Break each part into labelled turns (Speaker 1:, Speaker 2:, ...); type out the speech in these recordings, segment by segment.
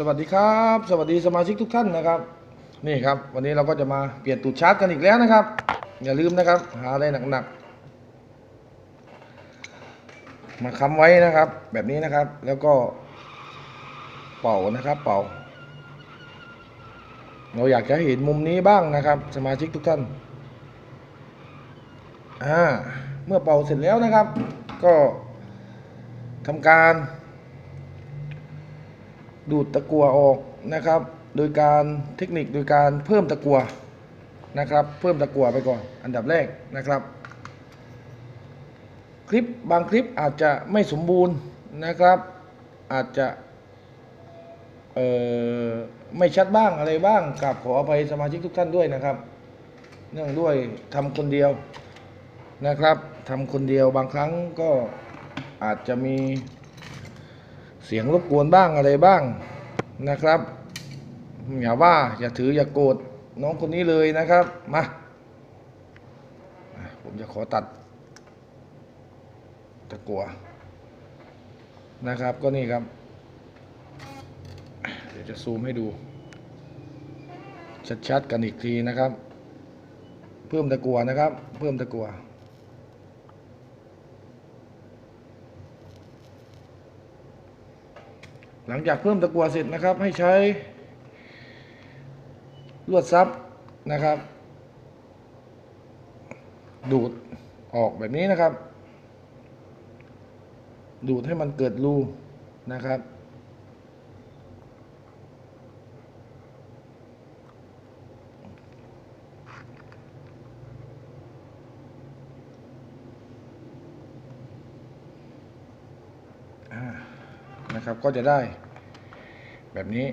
Speaker 1: สวัสดีครับ สวัสดีสมาชิกทุกท่านนะครับ นี่ครับ วันนี้เราก็จะมาเปลี่ยนตูดชาร์จกันอีกแล้วนะครับ อย่าลืมนะครับ หาอะไรหนักๆมาค้ำไว้นะครับ แบบนี้นะครับ แล้วก็เป่านะครับ เป่า เราอยากจะเห็นมุมนี้บ้างนะครับ สมาชิกทุกท่านอ่าเมื่อเป่าเสร็จแล้วนะครับ ก็ทำการ ดูดตะกัวออกนะครับ โดยการเทคนิคโดยการเพิ่มตะกัวนะครับ เพิ่มตะกัวไปก่อน อันดับแรกนะครับ คลิปบางคลิปอาจจะไม่สมบูรณ์นะครับ อาจจะเอ่อไม่ชัดบ้างอะไรบ้างกับขออภัยสมาชิกทุกท่านด้วยนะครับ เนื่องด้วยทำคนเดียวนะครับทำคนเดียวบางครั้งก็อาจจะมี เสียงรบกวนบ้างอะไรบ้างนะครับ อย่าว่าอย่าถืออย่าโกรธน้องคนนี้เลยนะครับมาผมจะขอตัดตะกัวนะครับก็นี่ครับ เดี๋ยวจะซูมให้ดู ชัดๆกันอีกทีนะครับ เพิ่มตะกัวนะครับ เพิ่มตะกัว หลังจากเพิ่มตะกัวเสร็จนะครับ ให้ใช้ลวดซับนะครับ ดูดออกแบบนี้นะครับ ดูดให้มันเกิดรูนะครับ อ่า นะครับ ก็จะได้แบบนี้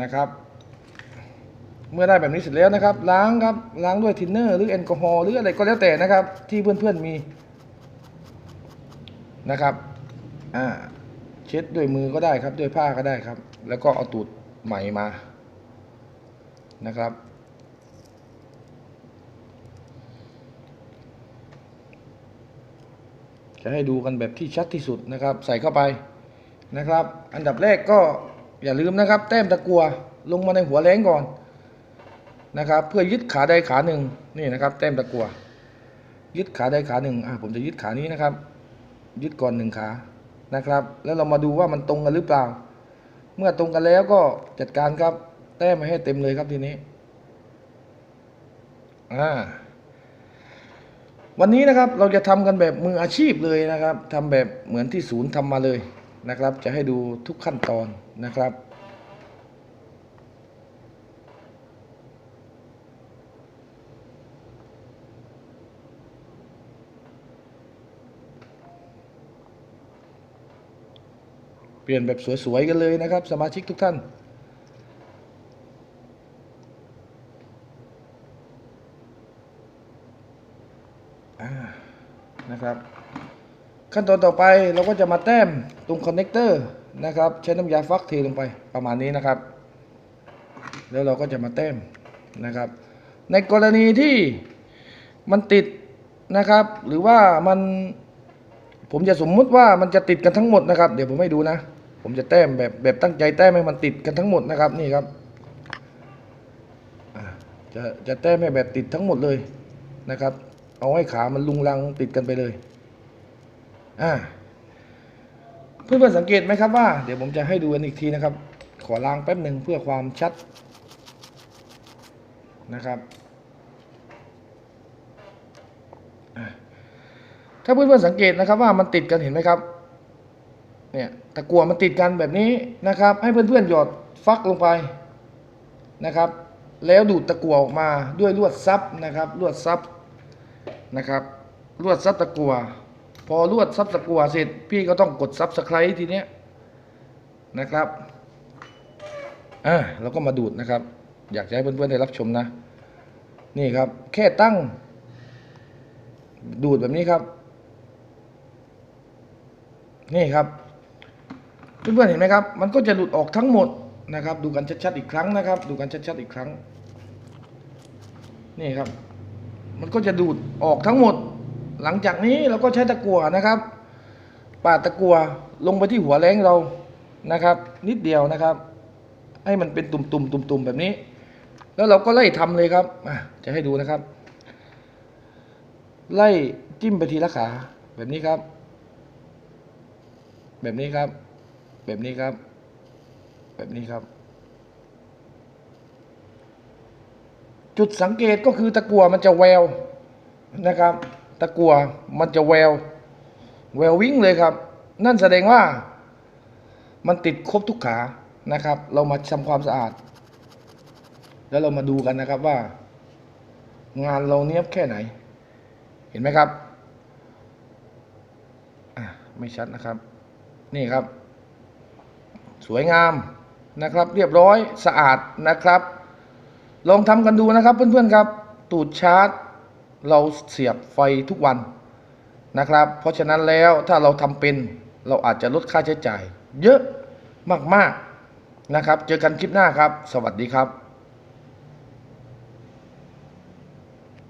Speaker 1: นะครับ เมื่อได้แบบนี้เสร็จแล้วนะครับ ล้างครับล้างด้วยทินเนอร์หรือแอลกอฮอล์หรืออะไรก็แล้วแต่นะครับ ที่เพื่อนๆมีนะครับอ่าเช็ดด้วยมือก็ได้ครับด้วยผ้าก็ได้ครับ แล้วก็เอาตูดใหม่มานะครับจะให้ดูกันแบบที่ชัดที่สุดนะครับ ใส่เข้าไป นะครับ อันดับแรกก็อย่าลืมนะครับ แต้มตะกัวลงมาในหัวแรงก่อนนะครับ เพื่อยึดขาใดขาหนึ่งนี่นะครับ แต้มตะกัว ยึดขาใดขาหนึ่งอะผมจะยึดขานี้นะครับ ยึดก่อนหนึ่งขานะครับ แล้วเรามาดูว่ามันตรงกันหรือเปล่า เมื่อตรงกันแล้วก็จัดการครับ แต้มมาให้เต็มเลยครับทีนี้อ่าวันนี้นะครับเราจะทำกันแบบมืออาชีพเลยนะครับทำแบบเหมือนที่ศูนย์ทำมาเลย นะครับ จะให้ดูทุกขั้นตอนนะครับ เปลี่ยนแบบสวย ๆ กันเลยนะครับ สมาชิกทุกท่านนะครับ ขั้นตอนต่อไปเราก็จะมาแต้มตรงคอนเนคเตอร์นะครับ ใช้น้ำยาฟักเทลงไปประมาณนี้นะครับ แล้วเราก็จะมาแต้มนะครับ ในกรณีที่มันติดนะครับ หรือว่ามันผมจะสมมุติว่ามันจะติดกันทั้งหมดนะครับ เดี๋ยวผมให้ดูนะ ผมจะแต้มแบบแบบตั้งใจแต้มให้มันติดกันทั้งหมดนะครับนี่ครับจะจะแต้มให้แบบติดทั้งหมดเลยนะครับ เอาให้ขามันลุงลังติดกันไปเลย อ่าเพื่อนๆสังเกตไหมครับว่า เดี๋ยวผมจะให้ดูกันอีกทีนะครับ ขอล้างแป๊บหนึ่งเพื่อความชัดนะครับถ้าเพื่อนๆสังเกตนะครับว่ามันติดกันเห็นไหมครับเนี่ยตะกัวมันติดกันแบบนี้นะครับ ให้เพื่อนๆหยอดฟักลงไปนะครับ แล้วดูดตะกัวออกมาด้วยลวดซับนะครับลวดซับนะครับลวดซับตะกัว พอลวดซับตะกัวเสร็จ พี่ก็ต้องกดซับสไครต์ทีเนี้ยนะครับอ่าเราก็มาดูดนะครับ อยากจะให้เพื่อนๆได้รับชมนะ นี่ครับ แค่ตั้ง ดูดแบบนี้ครับ นี่ครับ เพื่อนๆเห็นไหมครับ มันก็จะหลุดออกทั้งหมดนะครับ ดูกันชัดๆอีกครั้งนะครับ ดูกันชัดๆอีกครั้ง นี่ครับ มันก็จะดูดออกทั้งหมด หลังจากนี้เราก็ใช้ตะกั่วนะครับ ปาดตะกั่วลงไปที่หัวแรงเรานะครับ นิดเดียวนะครับ ให้มันเป็นตุ่มๆตุ่มๆแบบนี้ แล้วเราก็ไล่ทำเลยครับอะจะให้ดูนะครับ ไล่จิ้มไปทีละขาแบบนี้ครับ แบบนี้ครับ แบบนี้ครับ แบบนี้ครับ จุดสังเกตก็คือตะกั่วมันจะแววนะครับ ตะกัวมันจะแวว แวววิ่งเลยครับ นั่นแสดงว่า มันติดครบทุกขานะครับ เรามาทำความสะอาด แล้วเรามาดูกันนะครับว่า งานเราเนี้ยบแค่ไหน เห็นไหมครับไม่ชัดนะครับ นี่ครับ สวยงามนะครับ เรียบร้อยสะอาดนะครับ ลองทำกันดูนะครับเพื่อนๆครับ ตูดชาร์จ เราเสียบไฟทุกวันนะครับ เพราะฉะนั้นแล้วถ้าเราทำเป็นเราอาจจะลดค่าใช้จ่าย เยอะมากๆนะครับ เจอกันคลิปหน้าครับ สวัสดีครับ